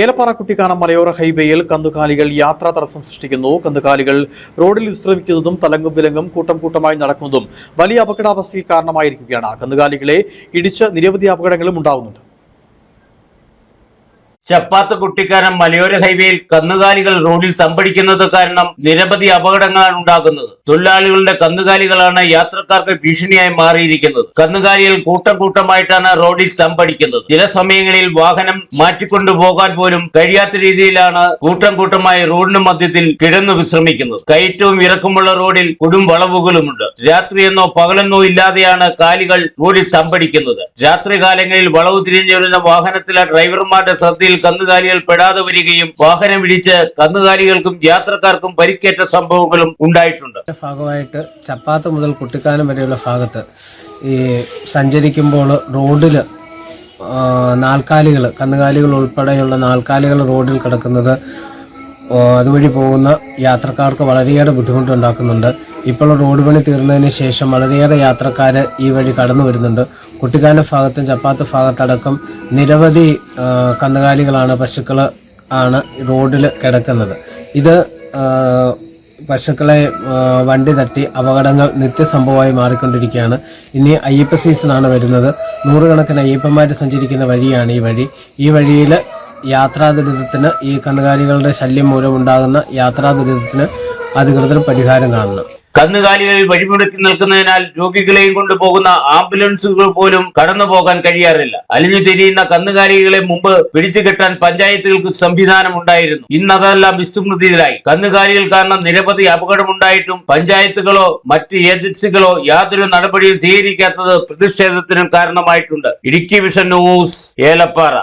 ഏലപ്പാറ കുട്ടിക്കാനം മലയോര ഹൈവേയിൽ കന്നുകാലികൾ യാത്രാ തടസ്സം സൃഷ്ടിക്കുന്നു. കന്നുകാലികൾ റോഡിൽ വിശ്രമിക്കുന്നതും തലങ്ങും വിലങ്ങും കൂട്ടം കൂട്ടമായി നടക്കുന്നതും വലിയ അപകടാവസ്ഥയ്ക്ക് കാരണമായിരിക്കുകയാണ്. കന്നുകാലികളെ ഇടിച്ച് നിരവധി അപകടങ്ങളും ഉണ്ടാകുന്നുണ്ട്. ചപ്പാത്ത് കുട്ടിക്കാനം മലയോര ഹൈവേയിൽ കന്നുകാലികൾ റോഡിൽ തമ്പടിക്കുന്നത് കാരണം നിരവധി അപകടങ്ങളാണ് ഉണ്ടാകുന്നത്. തൊഴിലാളികളുടെ കന്നുകാലികളാണ് യാത്രക്കാർക്ക് ഭീഷണിയായി മാറിയിരിക്കുന്നത്. കന്നുകാലികൾ കൂട്ടം കൂട്ടമായിട്ടാണ് റോഡിൽ തമ്പടിക്കുന്നത്. ചില സമയങ്ങളിൽ വാഹനം മാറ്റിക്കൊണ്ടു പോകാൻ പോലും കഴിയാത്ത രീതിയിലാണ് കൂട്ടം കൂട്ടമായി റോഡിന് മധ്യത്തിൽ കിടന്നു വിശ്രമിക്കുന്നത്. കയറ്റവും ഇറക്കുമുള്ള റോഡിൽ കൊടും വളവുകളുമുണ്ട്. രാത്രിയെന്നോ പകലെന്നോ ഇല്ലാതെയാണ് കാലികൾ റോഡിൽ തമ്പടിക്കുന്നത്. രാത്രി കാലങ്ങളിൽ വളവ് തിരിഞ്ഞു വരുന്ന വാഹനത്തിലെ ഡ്രൈവർമാരുടെ ശ്രദ്ധയിൽ കന്നുകാലികൾ പെടാതെ വരികയും വാഹനം ഇടിച്ച് കന്നുകാലികൾക്കും യാത്രക്കാർക്കും പരിക്കേറ്റ സംഭവങ്ങളും ഉണ്ടായിട്ടുണ്ട്. ഭാഗമായിട്ട് ചപ്പാത്ത് മുതൽ കുട്ടിക്കാനം വരെയുള്ള ഭാഗത്ത് ഈ സഞ്ചരിക്കുമ്പോൾ റോഡിൽ നാൽക്കാലികൾ കന്നുകാലികൾ ഉൾപ്പെടെയുള്ള നാൽക്കാലികൾ റോഡിൽ കിടക്കുന്നത് അതുവഴി പോകുന്ന യാത്രക്കാർക്ക് വളരെയേറെ ബുദ്ധിമുട്ടുണ്ടാക്കുന്നുണ്ട് ഇപ്പോൾ റോഡ് പണി തീർന്നതിന് ശേഷം വളരെയേറെ യാത്രക്കാർ ഈ വഴി കടന്നു വരുന്നുണ്ട്. കുട്ടിക്കാനം ഭാഗത്തും ചപ്പാത്ത് ഭാഗത്തടക്കം നിരവധി കന്നുകാലികളാണ് പശുക്കൾ ആണ് റോഡിൽ കിടക്കുന്നത്. ഇത് പശുക്കളെ വണ്ടി തട്ടി അപകടങ്ങൾ നിത്യസംഭവമായി മാറിക്കൊണ്ടിരിക്കുകയാണ്. ഇനി അയ്യപ്പ സീസണാണ് വരുന്നത്. നൂറുകണക്കിന് അയ്യപ്പന്മാർ സഞ്ചരിക്കുന്ന വഴിയാണ് ഈ വഴി. ഈ വഴിയിൽ യാത്രാ ദുരിതത്തിന് ഈ കന്നുകാലികളുടെ ശല്യം മൂലമുണ്ടാകുന്ന യാത്രാ ദുരിതത്തിന് അധികൃതർ പരിഹാരം കാണണം. കന്നുകാലികൾ വഴിമുടക്കി നിൽക്കുന്നതിനാൽ രോഗികളെയും കൊണ്ടുപോകുന്ന ആംബുലൻസുകൾ പോലും കടന്നു പോകാൻ കഴിയാറില്ല. അലിഞ്ഞു തിരിയുന്ന കന്നുകാലികളെ മുമ്പ് പിടിച്ചു കെട്ടാൻ പഞ്ചായത്തുകൾക്ക് സംവിധാനം ഉണ്ടായിരുന്നു. ഇന്നതെല്ലാം വിസ്മൃതിയിലായി കന്നുകാലികൾ കാരണം നിരവധി അപകടമുണ്ടായിട്ടും പഞ്ചായത്തുകളോ മറ്റ് ഏജൻസികളോ യാതൊരു നടപടിയും സ്വീകരിക്കാത്തത് പ്രതിഷേധത്തിനും കാരണമായിട്ടുണ്ട്. Idukki vision news Elappara.